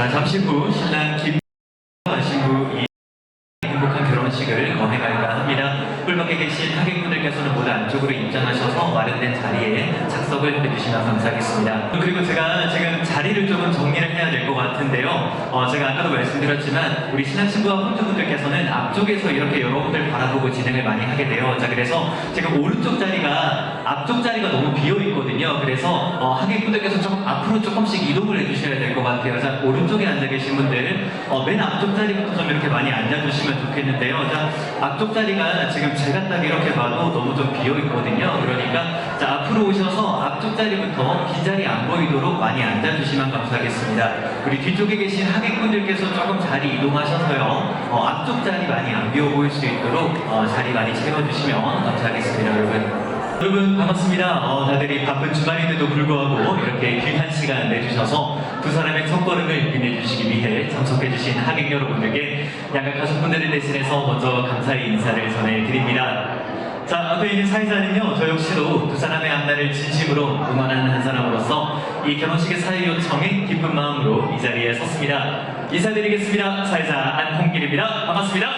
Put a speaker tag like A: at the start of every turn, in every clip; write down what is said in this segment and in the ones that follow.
A: 자, 잠시 후 신랑 김 신부 이 행복한 결혼식을 거행할까 합니다. 꿀밖에 계신 하객 분들께서는 모두 안쪽으로 입장하셔서 마련된 자리에 착석을 해주시면 감사하겠습니다. 그리고 제가 지금 자리를 조금 정리를 해야 될 것 같은데요. 어, 제가 아까도 말씀드렸지만 우리 신랑 신부와 혼주분들께서는 앞쪽에서 이렇게 여러분들 바라보고 진행을 많이 하게 돼요. 자, 그래서 지금 오른쪽 자리가 앞쪽 자리가 너무 비어 있거든요. 그래서 어, 하객분들께서 조금 앞으로 조금씩 이동을 해주셔야 될 것 같아요. 자, 오른쪽에 앉아 계신 분들 어, 맨 앞쪽 자리부터 좀 이렇게 많이 앉아주시면 좋겠는데요. 자, 앞쪽 자리가 지금 제가 딱 이렇게 봐도 너무 좀 비어 있거든요. 그러니까 자, 앞으로 오셔서 앞쪽 자리부터 빈 자리 안 보이도록 많이 앉아주시면 감사하겠습니다. 우리 뒤쪽에 계신 하객분들께서 조금 자리 이동하셔서요. 어, 앞쪽 자리 많이 안 비어 보일 수 있도록 어, 자리 많이 채워주시면 감사하겠습니다, 여러분. 여러분 반갑습니다. 어, 다들이 바쁜 주말인데도 불구하고 이렇게 귀한 시간 내주셔서 두 사람의 첫걸음을 빛내주시기 위해 참석해주신 하객 여러분들께 양가 가족분들을 대신해서 먼저 감사의 인사를 전해드립니다. 자, 앞에 있는 사회자는요, 저 역시도 두 사람의 앞날을 진심으로 응원하는 한 사람으로서 이 결혼식의 사회 요청에 기쁜 마음으로 이 자리에 섰습니다. 인사드리겠습니다. 사회자 안홍길입니다. 반갑습니다.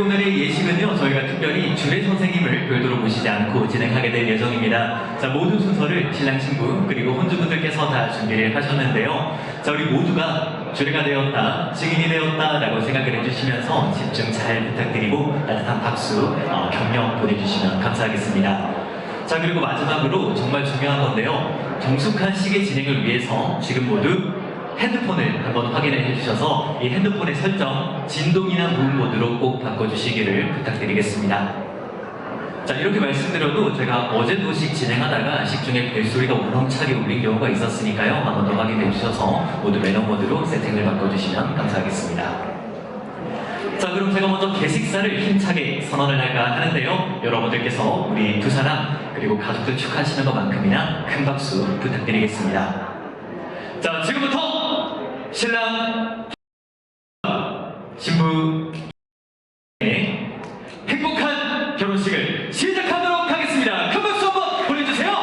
A: 오늘의 예식은요, 저희가 특별히 주례 선생님을 별도로 모시지 않고 진행하게 될 예정입니다. 자, 모든 순서를 신랑 신부 그리고 혼주분들께서 다 준비를 하셨는데요. 자, 우리 모두가 주례가 되었다, 증인이 되었다라고 생각을 해주시면서 집중 잘 부탁드리고 따뜻한 박수, 어, 격려 보내주시면 감사하겠습니다. 자, 그리고 마지막으로 정말 중요한 건데요. 정숙한 시계 진행을 위해서 지금 모두 핸드폰을 한번 확인을 해주셔서 이 핸드폰의 설정 진동이나 무음 모드로 꼭 바꿔주시기를 부탁드리겠습니다. 자 이렇게 말씀드려도 제가 어제도 식 진행하다가 식 중에 벨소리가 우렁차게 울린 경우가 있었으니까요. 한번 더 확인해 주셔서 모두 매너 모드로 세팅을 바꿔주시면 감사하겠습니다. 자 그럼 제가 먼저 개식사를 힘차게 선언을 할까 하는데요. 여러분들께서 우리 두 사람 그리고 가족들 축하하시는 것만큼이나 큰 박수 부탁드리겠습니다. 자 지금부터 신랑 신부 의 행복한 결혼식을 시작하도록 하겠습니다. 큰 박수 한번 보내주세요.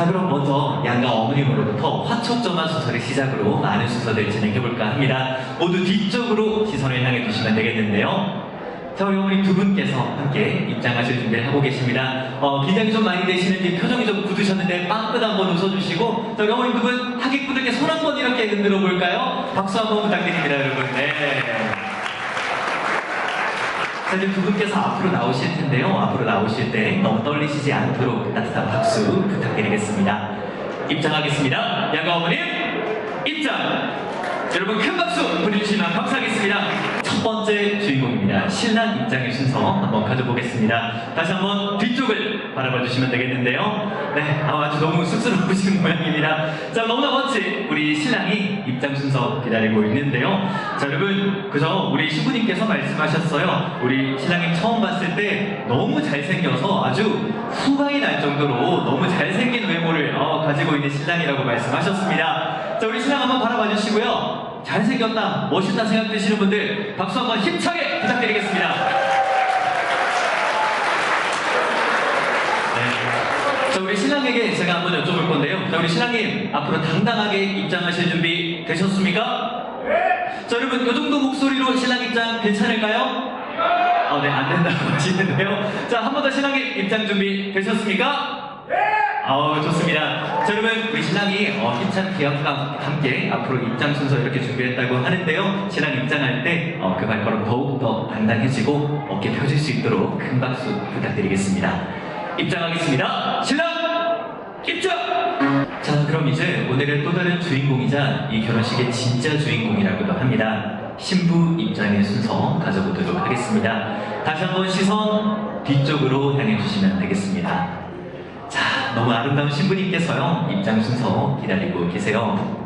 A: 자 그럼 먼저 양가 어머님으로부터 화촉점화 순서를 시작으로 많은 순서들 진행해볼까 합니다. 모두 뒤쪽으로 시선을 향해 주시면 되겠는데요. 자 우리 어머님 두 분께서 함께 입장하실 준비를 하고 계십니다. 어, 긴장이 좀 많이 되시는지 표정이 좀 굳으셨는데 빵긋 한번 웃어주시고 자 우리 어머님 두분 하객분들께 손 한번 이렇게 흔들어 볼까요? 박수 한번 부탁드립니다 여러분. 네. 자, 이제 두 분께서 앞으로 나오실 텐데요. 앞으로 나오실 때 너무 떨리시지 않도록 따뜻한 박수 부탁드리겠습니다. 입장하겠습니다. 양가 어머님, 입장! 여러분 큰 박수 보내주시면 감사하겠습니다. 첫 번째 주인공입니다. 신랑 입장의 순서 한번 가져보겠습니다. 다시 한번 뒤쪽을 바라봐 주시면 되겠는데요. 네, 아, 아주 너무 쑥스러우신 모양입니다. 자, 너무나 멋진 우리 신랑이 입장 순서 기다리고 있는데요. 자, 여러분, 그저 우리 신부님께서 말씀하셨어요. 우리 신랑님 처음 봤을 때 너무 잘생겨서 아주 후광이 날 정도로 너무 잘생긴 외모를 어, 가지고 있는 신랑이라고 말씀하셨습니다. 자, 우리 신랑 한번 바라봐 주시고요. 잘생겼다, 멋있다 생각 드시는 분들 박수 한번 힘차게 부탁드리겠습니다. 네. 자, 우리 신랑에게 제가 한번 여쭤볼 건데요. 자, 우리 신랑님, 앞으로 당당하게 입장하실 준비 되셨습니까? 네! 자, 여러분, 이 정도 목소리로 신랑 입장 괜찮을까요? 아, 네, 안 된다고 하시는데요. 자, 한 번 더 신랑님 입장 준비 되셨습니까? 네! 아우, 좋습니다. 자, 여러분, 우리 신랑이 어, 힘찬 기합과 함께 앞으로 입장 순서 이렇게 준비했다고 하는데요. 신랑 입장할 때 어, 그 발걸음 더욱더 단단해지고 어깨 펴질 수 있도록 큰 박수 부탁드리겠습니다. 입장하겠습니다. 신랑! 입장! 자, 그럼 이제 오늘의 또 다른 주인공이자 이 결혼식의 진짜 주인공이라고도 합니다. 신부 입장의 순서 가져보도록 하겠습니다. 다시 한번 시선 뒤쪽으로 향해 주시면 되겠습니다. 자, 너무 아름다운 신부님께서요, 입장 순서 기다리고 계세요.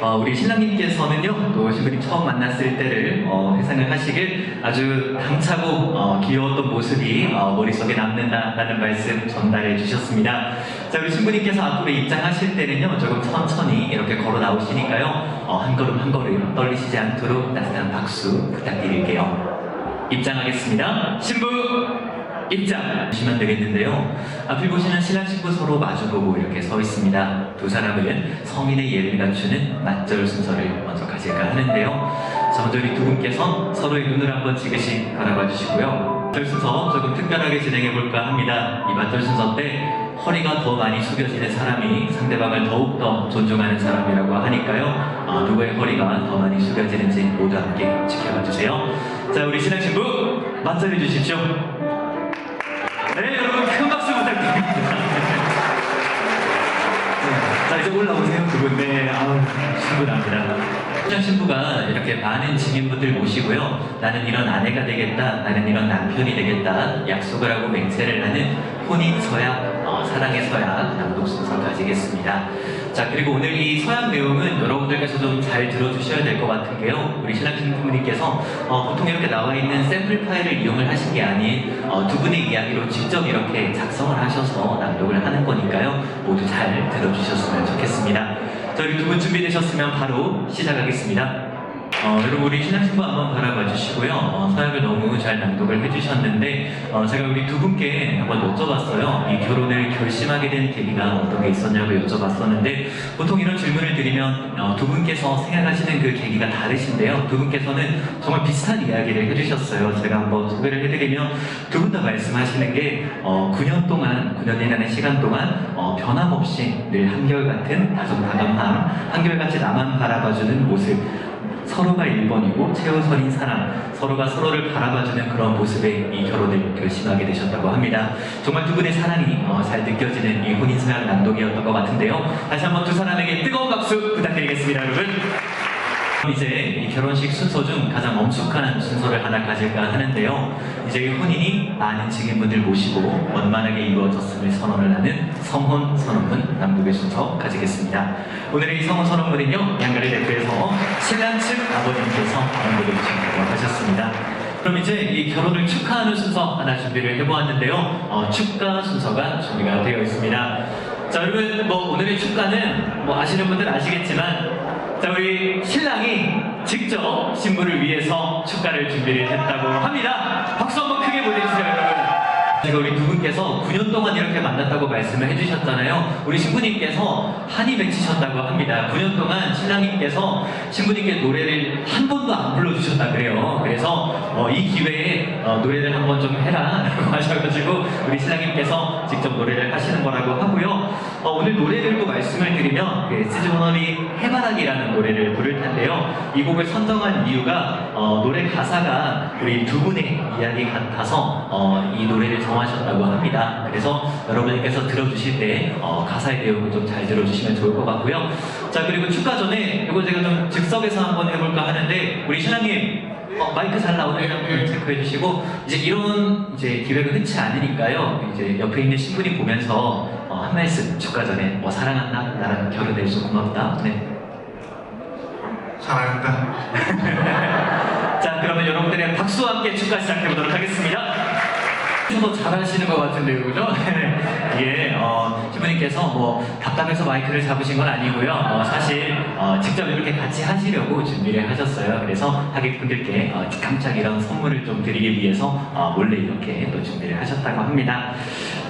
A: 어, 우리 신랑님께서는요, 또 신부님 처음 만났을 때를 어, 회상을 하시길 아주 당차고 어, 귀여웠던 모습이 어, 머릿속에 남는다라는 말씀 전달해 주셨습니다. 자, 우리 신부님께서 앞으로 입장하실 때는요, 조금 천천히 이렇게 걸어 나오시니까요, 어, 한 걸음 한 걸음 떨리시지 않도록 따뜻한 박수 부탁드릴게요. 입장하겠습니다. 신부 입장 보시면 되겠는데요. 앞을 보시는 신랑 신부 서로 마주보고 이렇게 서 있습니다. 두 사람은 성인의 예를 갖추는 맞절 순서를 먼저 가질까 하는데요. 자, 먼저 우리 두 분께서 서로의 눈을 한번 지그시 바라봐 주시고요. 맞절 순서 조금 특별하게 진행해 볼까 합니다. 이 맞절 순서 때 허리가 더 많이 숙여지는 사람이 상대방을 더욱더 존중하는 사람이라고 하니까요. 어, 누구의 허리가 더 많이 숙여지는지 모두 함께 지켜봐 주세요. 자, 우리 신랑 신부 맞절해 주십시오. 네, 여러분 큰 박수 부탁드립니다. 네, 자, 이제 올라오세요, 두 분. 네, 아우, 충분합니다. 신랑 신부가 이렇게 많은 증인분들 모시고요. 나는 이런 아내가 되겠다, 나는 이런 남편이 되겠다, 약속을 하고 맹세를 하는 혼인 서약, 어, 사랑의 서약 낭독 순서 가지겠습니다. 자, 그리고 오늘 이 서약 내용은 여러분들께서 좀 잘 들어주셔야 될 것 같은 게요. 우리 신랑 신부님께서 어, 보통 이렇게 나와 있는 샘플 파일을 이용을 하신 게 아닌 어, 두 분의 이야기로 직접 이렇게 작성을 하셔서 낭독을 하는 거니까요. 모두 잘 들어주셨으면 좋겠습니다. 자, 우리 두분 준비되셨으면 바로 시작하겠습니다. 어, 여러분 우리 신랑 신부 한번 바라봐 주시고요. 어, 서약을 너무 잘 낭독을 해주셨는데 어, 제가 우리 두 분께 한번 여쭤봤어요. 이 결혼을 결심하게 된 계기가 어떤 게 있었냐고 여쭤봤었는데 보통 이런 질문을 드리면 어, 두 분께서 생각하시는 그 계기가 다르신데요. 두 분께서는 정말 비슷한 이야기를 해주셨어요. 제가 한번 소개를 해드리면 두 분 다 말씀하시는 게 어, 9년 동안 9년이라는 시간 동안 어, 변함없이 늘 한결같은 다정다감함, 한결같이 나만 바라봐주는 모습. 서로가 1번이고 최우선인 사람, 서로가 서로를 바라봐주는 그런 모습에 이 결혼을 결심하게 되셨다고 합니다. 정말 두 분의 사랑이 어, 잘 느껴지는 이 혼인서약 낭독이었던 것 같은데요. 다시 한번 두 사람에게 뜨거운 박수 부탁드리겠습니다, 여러분. 이제 이 결혼식 순서 중 가장 엄숙한 순서를 하나 가질까 하는데요. 이제 이 혼인이 많은 증인분들 모시고 원만하게 이루어졌음을 선언을 하는 성혼 선언문 낭독의 순서 가지겠습니다. 오늘의 이 성혼 선언문은요, 양가리 대표에서 신랑 측 아버님께서 낭독해 주신다고 하셨습니다. 그럼 이제 이 결혼을 축하하는 순서 하나 준비를 해보았는데요. 어, 축가 순서가 준비가 되어 있습니다. 자, 여러분, 뭐 오늘의 축가는 뭐 아시는 분들 아시겠지만 자, 우리 신랑이 직접 신부를 위해서 축가를 준비를 했다고 합니다. 박수 한번 크게 보내주세요, 여러분. 제가 우리 두 분께서 9년 동안 이렇게 만났다고 말씀을 해주셨잖아요. 우리 신부님께서 한이 맺히셨다고 합니다. 9년 동안 신랑님께서 신부님께 노래를 한 번도 안 불러주셨다 그래요. 그래서 어, 이 기회에 어, 노래를 한번 좀 해라 라고 하셔가지고 우리 신랑님께서 직접 노래를 하시는 거라고 하고요. 어, 오늘 노래를 또 말씀을 드리면 그 시즈모너리 해바라기라는 노래를 부를 텐데요. 이 곡을 선정한 이유가 어, 노래 가사가 우리 두 분의 이야기 같아서 어, 이 노래를 정하셨다고 합니다. 그래서 여러분께서 들어주실 때 어, 가사의 내용을 좀 잘 들어주시면 좋을 것 같고요. 자 그리고 축가 전에 이거 제가 좀 즉석에서 한번 해볼까 하는데 우리 신랑님 어, 마이크 잘 나오는지 한번 체크해 주시고 이제 이런 이제 기회가 흔치 않으니까요. 이제 옆에 있는 신부님 보면서 어, 한 말씀 축가 전에 뭐 사랑한다 나랑 결혼해줘서 고맙다. 네.
B: 사랑한다.
A: 자 그러면 여러분들의 박수와 함께 축가 시작해 보도록 하겠습니다. 더 잘하시는 것 같은데요, 그죠? 예, 어, 신부님께서 뭐 답답해서 마이크를 잡으신 건 아니고요. 어, 사실 어, 직접 이렇게 같이 하시려고 준비를 하셨어요. 그래서 하객분들께 어, 깜짝 이런 선물을 좀 드리기 위해서 어, 몰래 이렇게 또 준비를 하셨다고 합니다.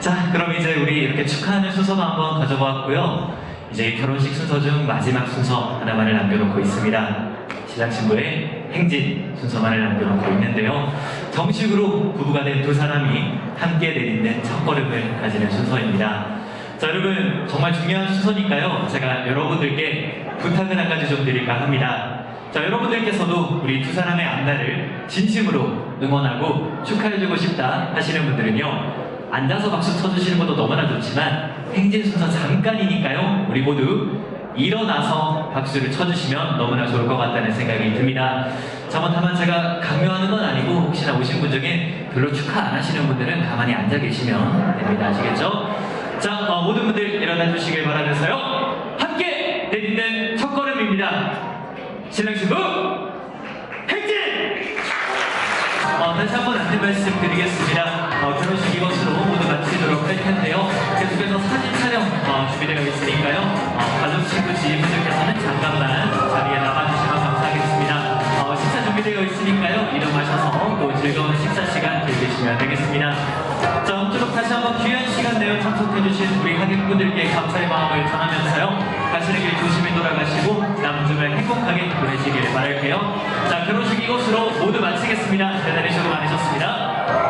A: 자, 그럼 이제 우리 이렇게 축하하는 순서도 한번 가져보았고요. 이제 결혼식 순서 중 마지막 순서 하나만을 남겨놓고 있습니다. 신랑 신부의 행진 순서만을 남겨놓고 있는데요. 정식으로 부부가 된 두 사람이 함께 내딛는 첫 걸음을 가지는 순서입니다. 자, 여러분 정말 중요한 순서니까요. 제가 여러분들께 부탁을 한 가지 좀 드릴까 합니다. 자, 여러분들께서도 우리 두 사람의 앞날을 진심으로 응원하고 축하해주고 싶다 하시는 분들은요. 앉아서 박수 쳐주시는 것도 너무나 좋지만 행진 순서 잠깐이니까요. 우리 모두 일어나서 박수를 쳐주시면 너무나 좋을 것 같다는 생각이 듭니다. 저번 다만 제가 강요하는 건 아니고 혹시나 오신 분 중에 별로 축하 안 하시는 분들은 가만히 앉아 계시면 됩니다. 아시겠죠? 자, 어, 모든 분들 일어나 주시길 바라면서요. 함께 내딛는 첫걸음입니다. 신랑 신부 행진! 어, 다시 한번 안내 말씀 드리겠습니다. 어, 결혼식 이것으로 모두 마치도록 할 텐데요. 계속해서 사진 촬영 어, 준비되어 있으니까요. 어, 가족, 친구, 지인분들께서는 잠깐만 자리에 남아주시면 감사하겠습니다. 어, 식사 준비되어 있으니까요. 이동하셔서 또 즐거운 식사 시간 즐기시면 되겠습니다. 자, 아무쪼록 다시 한번 귀한 시간 내어 참석해주신 우리 하객분들께 감사의 마음을 전하면서요. 가시는 길 조심히 돌아가시고 남은 주말 행복하게 보내시길 바랄게요. 자 결혼식 이곳으로 모두 마치겠습니다. 대단히 수고 많으셨습니다.